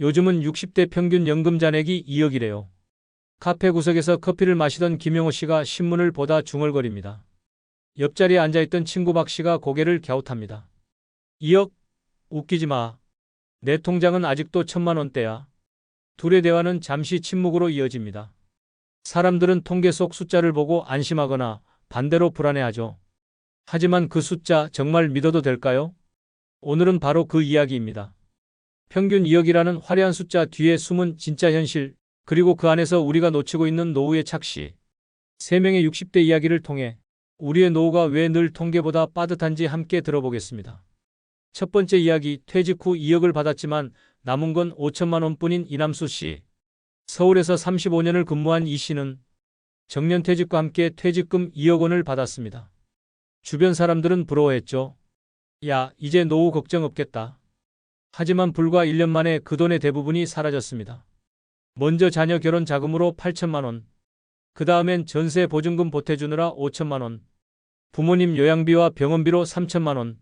요즘은 60대 평균 연금 잔액이 2억이래요. 카페 구석에서 커피를 마시던 김용호 씨가 신문을 보다 중얼거립니다. 옆자리에 앉아있던 친구 박 씨가 고개를 갸웃합니다. 2억? 웃기지 마. 내 통장은 아직도 천만 원대야. 둘의 대화는 잠시 침묵으로 이어집니다. 사람들은 통계 속 숫자를 보고 안심하거나 반대로 불안해하죠. 하지만 그 숫자 정말 믿어도 될까요? 오늘은 바로 그 이야기입니다. 평균 2억이라는 화려한 숫자 뒤에 숨은 진짜 현실, 그리고 그 안에서 우리가 놓치고 있는 노후의 착시. 세 명의 60대 이야기를 통해 우리의 노후가 왜 늘 통계보다 빠듯한지 함께 들어보겠습니다. 첫 번째 이야기, 퇴직 후 2억을 받았지만 남은 건 5천만 원뿐인 이남수 씨. 서울에서 35년을 근무한 이 씨는 정년 퇴직과 함께 퇴직금 2억 원을 받았습니다. 주변 사람들은 부러워했죠. 야, 이제 노후 걱정 없겠다. 하지만 불과 1년 만에 그 돈의 대부분이 사라졌습니다. 먼저 자녀 결혼 자금으로 8천만 원. 그 다음엔 전세 보증금 보태주느라 5천만 원. 부모님 요양비와 병원비로 3천만 원.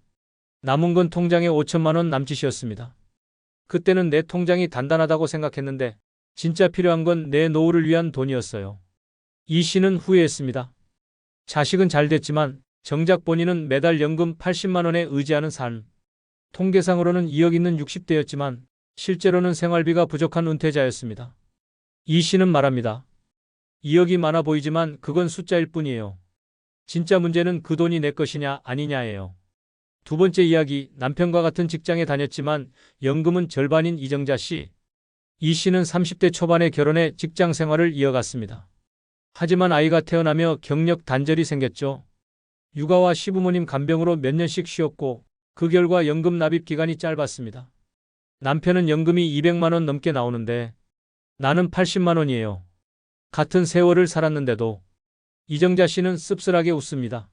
남은 건 통장에 5천만 원 남짓이었습니다. 그때는 내 통장이 단단하다고 생각했는데 진짜 필요한 건 내 노후를 위한 돈이었어요. 이 씨는 후회했습니다. 자식은 잘 됐지만 정작 본인은 매달 연금 80만 원에 의지하는 삶. 통계상으로는 2억 있는 60대였지만 실제로는 생활비가 부족한 은퇴자였습니다. 이 씨는 말합니다. 2억이 많아 보이지만 그건 숫자일 뿐이에요. 진짜 문제는 그 돈이 내 것이냐 아니냐예요. 두 번째 이야기, 남편과 같은 직장에 다녔지만 연금은 절반인 이정자 씨. 이 씨는 30대 초반에 결혼해 직장 생활을 이어갔습니다. 하지만 아이가 태어나며 경력 단절이 생겼죠. 육아와 시부모님 간병으로 몇 년씩 쉬었고 그 결과 연금 납입 기간이 짧았습니다. 남편은 연금이 200만 원 넘게 나오는데 나는 80만 원이에요. 같은 세월을 살았는데도 이정자 씨는 씁쓸하게 웃습니다.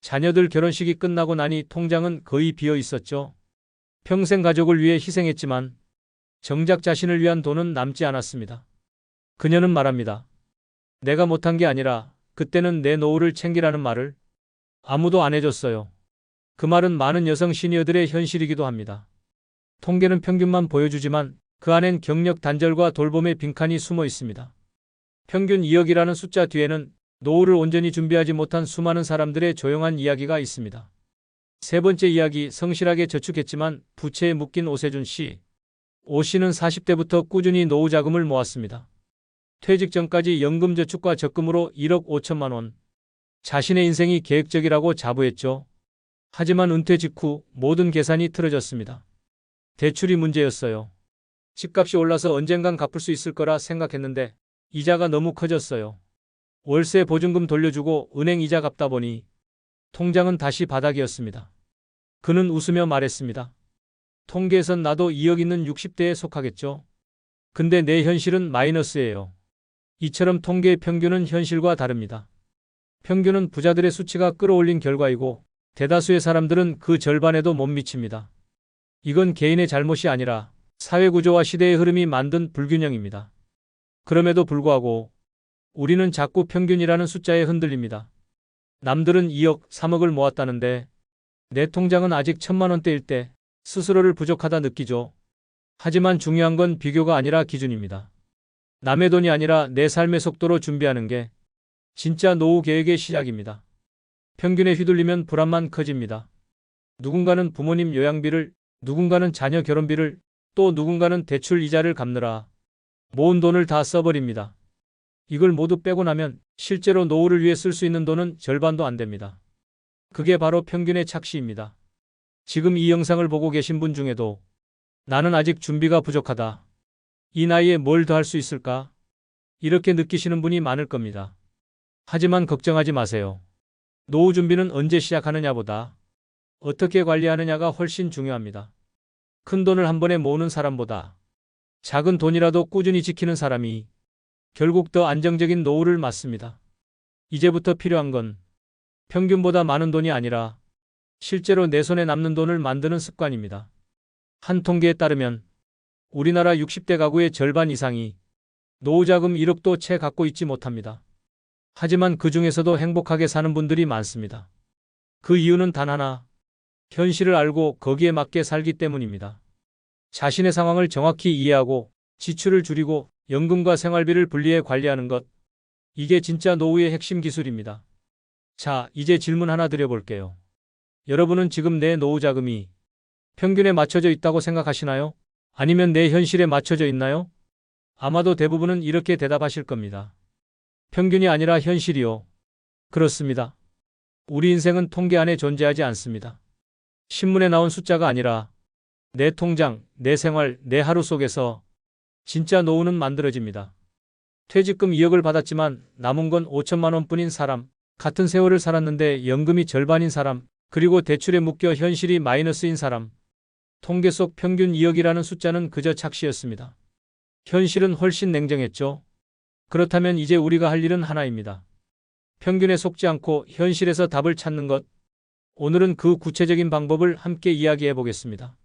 자녀들 결혼식이 끝나고 나니 통장은 거의 비어 있었죠. 평생 가족을 위해 희생했지만 정작 자신을 위한 돈은 남지 않았습니다. 그녀는 말합니다. 내가 못한 게 아니라 그때는 내 노후를 챙기라는 말을 아무도 안 해줬어요. 그 말은 많은 여성 시니어들의 현실이기도 합니다. 통계는 평균만 보여주지만 그 안엔 경력 단절과 돌봄의 빈칸이 숨어 있습니다. 평균 2억이라는 숫자 뒤에는 노후를 온전히 준비하지 못한 수많은 사람들의 조용한 이야기가 있습니다. 세 번째 이야기, 성실하게 저축했지만 부채에 묶인 오세준 씨. 오 씨는 40대부터 꾸준히 노후 자금을 모았습니다. 퇴직 전까지 연금 저축과 적금으로 1억 5천만 원. 자신의 인생이 계획적이라고 자부했죠. 하지만 은퇴 직후 모든 계산이 틀어졌습니다. 대출이 문제였어요. 집값이 올라서 언젠간 갚을 수 있을 거라 생각했는데 이자가 너무 커졌어요. 월세 보증금 돌려주고 은행 이자 갚다 보니 통장은 다시 바닥이었습니다. 그는 웃으며 말했습니다. 통계에선 나도 2억 있는 60대에 속하겠죠. 근데 내 현실은 마이너스예요. 이처럼 통계의 평균은 현실과 다릅니다. 평균은 부자들의 수치가 끌어올린 결과이고 대다수의 사람들은 그 절반에도 못 미칩니다. 이건 개인의 잘못이 아니라 사회구조와 시대의 흐름이 만든 불균형입니다. 그럼에도 불구하고 우리는 자꾸 평균이라는 숫자에 흔들립니다. 남들은 2억, 3억을 모았다는데 내 통장은 아직 천만 원대일 때 스스로를 부족하다 느끼죠. 하지만 중요한 건 비교가 아니라 기준입니다. 남의 돈이 아니라 내 삶의 속도로 준비하는 게 진짜 노후 계획의 시작입니다. 평균에 휘둘리면 불안만 커집니다. 누군가는 부모님 요양비를, 누군가는 자녀 결혼비를, 또 누군가는 대출 이자를 갚느라 모은 돈을 다 써버립니다. 이걸 모두 빼고 나면 실제로 노후를 위해 쓸 수 있는 돈은 절반도 안 됩니다. 그게 바로 평균의 착시입니다. 지금 이 영상을 보고 계신 분 중에도 나는 아직 준비가 부족하다. 이 나이에 뭘 더 할 수 있을까? 이렇게 느끼시는 분이 많을 겁니다. 하지만 걱정하지 마세요. 노후 준비는 언제 시작하느냐보다 어떻게 관리하느냐가 훨씬 중요합니다. 큰 돈을 한 번에 모으는 사람보다 작은 돈이라도 꾸준히 지키는 사람이 결국 더 안정적인 노후를 맞습니다. 이제부터 필요한 건 평균보다 많은 돈이 아니라 실제로 내 손에 남는 돈을 만드는 습관입니다. 한 통계에 따르면 우리나라 60대 가구의 절반 이상이 노후자금 1억도 채 갖고 있지 못합니다. 하지만 그 중에서도 행복하게 사는 분들이 많습니다. 그 이유는 단 하나, 현실을 알고 거기에 맞게 살기 때문입니다. 자신의 상황을 정확히 이해하고 지출을 줄이고 연금과 생활비를 분리해 관리하는 것. 이게 진짜 노후의 핵심 기술입니다. 자, 이제 질문 하나 드려볼게요. 여러분은 지금 내 노후 자금이 평균에 맞춰져 있다고 생각하시나요? 아니면 내 현실에 맞춰져 있나요? 아마도 대부분은 이렇게 대답하실 겁니다. 평균이 아니라 현실이요. 그렇습니다. 우리 인생은 통계 안에 존재하지 않습니다. 신문에 나온 숫자가 아니라 내 통장, 내 생활, 내 하루 속에서 진짜 노후는 만들어집니다. 퇴직금 2억을 받았지만 남은 건 5천만 원뿐인 사람, 같은 세월을 살았는데 연금이 절반인 사람, 그리고 대출에 묶여 현실이 마이너스인 사람. 통계 속 평균 2억이라는 숫자는 그저 착시였습니다. 현실은 훨씬 냉정했죠. 그렇다면 이제 우리가 할 일은 하나입니다. 평균에 속지 않고 현실에서 답을 찾는 것. 오늘은 그 구체적인 방법을 함께 이야기해 보겠습니다.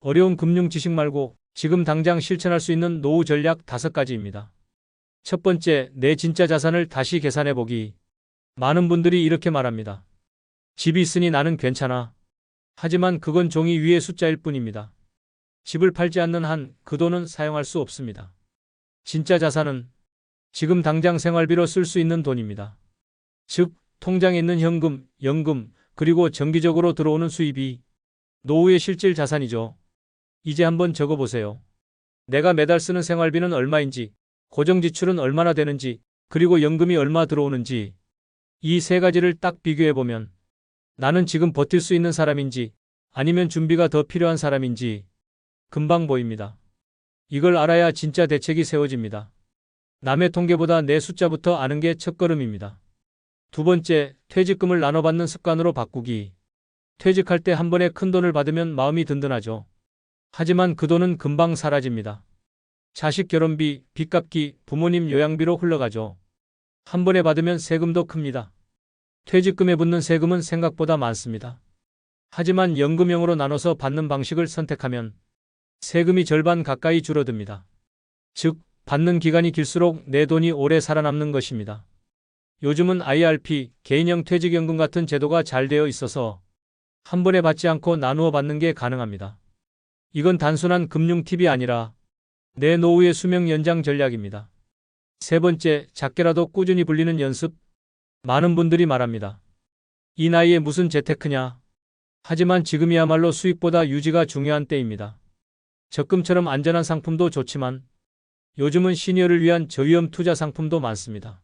어려운 금융 지식 말고 지금 당장 실천할 수 있는 노후 전략 다섯 가지입니다. 첫 번째, 내 진짜 자산을 다시 계산해 보기. 많은 분들이 이렇게 말합니다. 집이 있으니 나는 괜찮아. 하지만 그건 종이 위의 숫자일 뿐입니다. 집을 팔지 않는 한 그 돈은 사용할 수 없습니다. 진짜 자산은 지금 당장 생활비로 쓸 수 있는 돈입니다. 즉, 통장에 있는 현금, 연금, 그리고 정기적으로 들어오는 수입이 노후의 실질 자산이죠. 이제 한번 적어보세요. 내가 매달 쓰는 생활비는 얼마인지, 고정 지출은 얼마나 되는지, 그리고 연금이 얼마 들어오는지, 이 세 가지를 딱 비교해보면 나는 지금 버틸 수 있는 사람인지 아니면 준비가 더 필요한 사람인지 금방 보입니다. 이걸 알아야 진짜 대책이 세워집니다. 남의 통계보다 내 숫자부터 아는 게 첫걸음입니다. 두 번째, 퇴직금을 나눠받는 습관으로 바꾸기. 퇴직할 때 한 번에 큰 돈을 받으면 마음이 든든하죠. 하지만 그 돈은 금방 사라집니다. 자식 결혼비, 빚 갚기, 부모님 요양비로 흘러가죠. 한 번에 받으면 세금도 큽니다. 퇴직금에 붙는 세금은 생각보다 많습니다. 하지만 연금형으로 나눠서 받는 방식을 선택하면 세금이 절반 가까이 줄어듭니다. 즉, 받는 기간이 길수록 내 돈이 오래 살아남는 것입니다. 요즘은 IRP, 개인형 퇴직연금 같은 제도가 잘 되어 있어서 한 번에 받지 않고 나누어 받는 게 가능합니다. 이건 단순한 금융 팁이 아니라 내 노후의 수명 연장 전략입니다. 세 번째, 작게라도 꾸준히 불리는 연습. 많은 분들이 말합니다. 이 나이에 무슨 재테크냐. 하지만 지금이야말로 수익보다 유지가 중요한 때입니다. 적금처럼 안전한 상품도 좋지만 요즘은 시니어를 위한 저위험 투자 상품도 많습니다.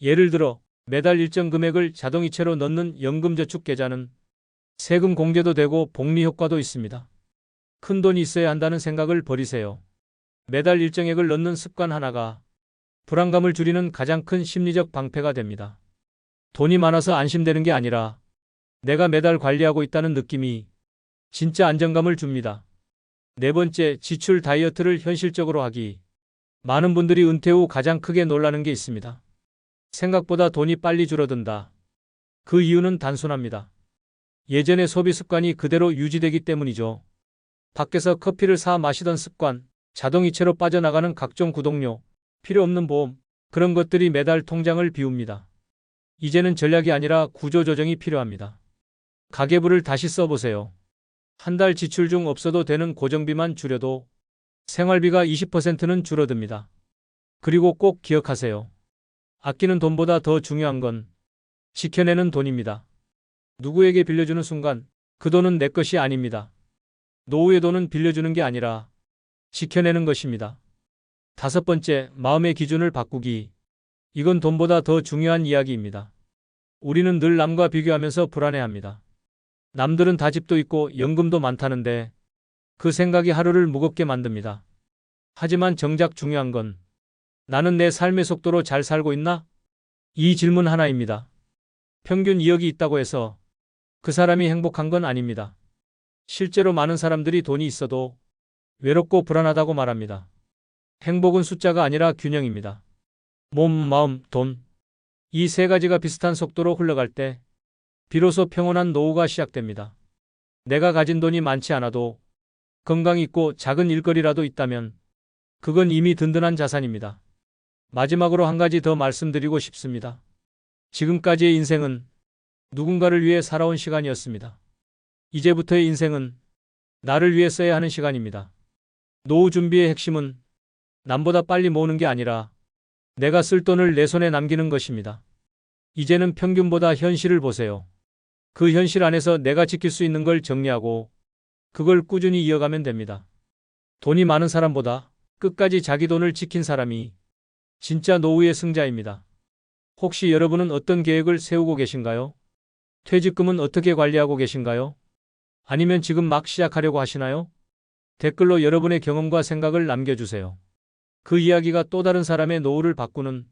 예를 들어 매달 일정 금액을 자동이체로 넣는 연금저축 계좌는 세금 공제도 되고 복리 효과도 있습니다. 큰 돈이 있어야 한다는 생각을 버리세요. 매달 일정액을 넣는 습관 하나가 불안감을 줄이는 가장 큰 심리적 방패가 됩니다. 돈이 많아서 안심되는 게 아니라 내가 매달 관리하고 있다는 느낌이 진짜 안정감을 줍니다. 네 번째, 지출 다이어트를 현실적으로 하기. 많은 분들이 은퇴 후 가장 크게 놀라는 게 있습니다. 생각보다 돈이 빨리 줄어든다. 그 이유는 단순합니다. 예전의 소비 습관이 그대로 유지되기 때문이죠. 밖에서 커피를 사 마시던 습관, 자동이체로 빠져나가는 각종 구독료, 필요 없는 보험, 그런 것들이 매달 통장을 비웁니다. 이제는 전략이 아니라 구조조정이 필요합니다. 가계부를 다시 써보세요. 한 달 지출 중 없어도 되는 고정비만 줄여도 생활비가 20%는 줄어듭니다. 그리고 꼭 기억하세요. 아끼는 돈보다 더 중요한 건 지켜내는 돈입니다. 누구에게 빌려주는 순간 그 돈은 내 것이 아닙니다. 노후의 돈은 빌려주는 게 아니라 지켜내는 것입니다. 다섯 번째, 마음의 기준을 바꾸기. 이건 돈보다 더 중요한 이야기입니다. 우리는 늘 남과 비교하면서 불안해합니다. 남들은 다 집도 있고 연금도 많다는데 그 생각이 하루를 무겁게 만듭니다. 하지만 정작 중요한 건 나는 내 삶의 속도로 잘 살고 있나? 이 질문 하나입니다. 평균 2억이 있다고 해서 그 사람이 행복한 건 아닙니다. 실제로 많은 사람들이 돈이 있어도 외롭고 불안하다고 말합니다. 행복은 숫자가 아니라 균형입니다. 몸, 마음, 돈. 이 세 가지가 비슷한 속도로 흘러갈 때 비로소 평온한 노후가 시작됩니다. 내가 가진 돈이 많지 않아도 건강이 있고 작은 일거리라도 있다면 그건 이미 든든한 자산입니다. 마지막으로 한 가지 더 말씀드리고 싶습니다. 지금까지의 인생은 누군가를 위해 살아온 시간이었습니다. 이제부터의 인생은 나를 위해 써야 하는 시간입니다. 노후 준비의 핵심은 남보다 빨리 모으는 게 아니라 내가 쓸 돈을 내 손에 남기는 것입니다. 이제는 평균보다 현실을 보세요. 그 현실 안에서 내가 지킬 수 있는 걸 정리하고 그걸 꾸준히 이어가면 됩니다. 돈이 많은 사람보다 끝까지 자기 돈을 지킨 사람이 진짜 노후의 승자입니다. 혹시 여러분은 어떤 계획을 세우고 계신가요? 퇴직금은 어떻게 관리하고 계신가요? 아니면 지금 막 시작하려고 하시나요? 댓글로 여러분의 경험과 생각을 남겨주세요. 그 이야기가 또 다른 사람의 노후를 바꾸는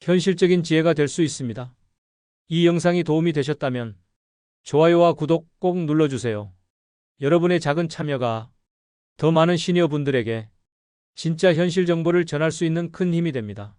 현실적인 지혜가 될 수 있습니다. 이 영상이 도움이 되셨다면 좋아요와 구독 꼭 눌러주세요. 여러분의 작은 참여가 더 많은 시니어 분들에게 진짜 현실 정보를 전할 수 있는 큰 힘이 됩니다.